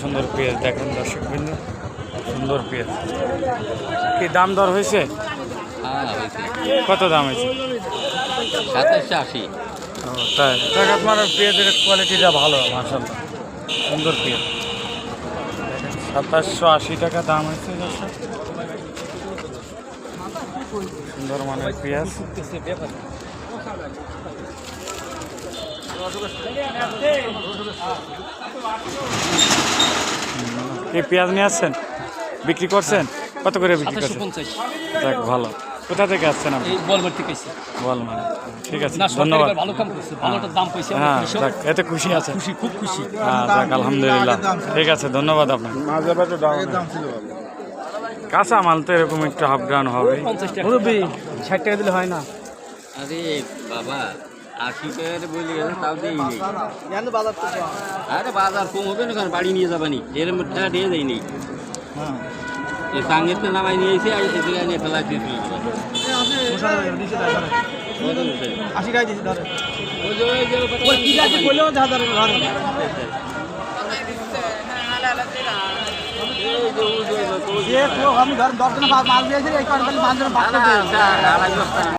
সুন্দর পেঁয়াজ দেখেন দর্শক বিন্দু সুন্দর পেঁয়াজ। কি দাম দর হয়েছে? হ্যাঁ কত দাম হয়েছে? সাতাশশো আশি। ও, তাই। দেখ আপনার পেঁয়াজের কোয়ালিটিটা ভালো মাসাল্লাহ সুন্দর পেঁয়াজ। সাতাশশো আশি টাকা দাম হয়েছে দর্শক। সুন্দর মানের পেঁয়াজ। কি পেঁয়াজ নিয়ে আসছেন? বিক্রি করছেন? কত করে বিক্রি করছেন? দেখ ভালো। কোথা থেকে আসছেন আপনি? এই থেকে এসে বল মানে ঠিক আছে ধন্যবাদ। ভালো কাম করছে ভালোটার দাম পাইছে হ্যাঁ দেখ এতে খুশি আছে। খুশি খুব খুশি। হ্যাঁ দেখ আলহামদুলিল্লাহ। ঠিক আছে ধন্যবাদ আপনার কাঁচা মাল তো এরকম একটু হাফ গ্রান হবে ষাট টাকা দিলে হয় না। আরে বাবা আশি টাকা বলে গেছে তাও দিই নেই আরে বাজার কম হবে না কারণ বাড়ি নিয়ে যাবানি এর মধ্যে দিয়ে দেয় নেই এই সাঙ্গের তো নামাই নিয়ে আর এসে নিয়ে ফেলা দিয়ে দিল আশি টাকা দিয়েছি ধরে ওই যে ওই যে ওই কি আছে বললেও দেখা ধরে ধরে যে তো আমি ধর দশ জন মাল দিয়েছি এই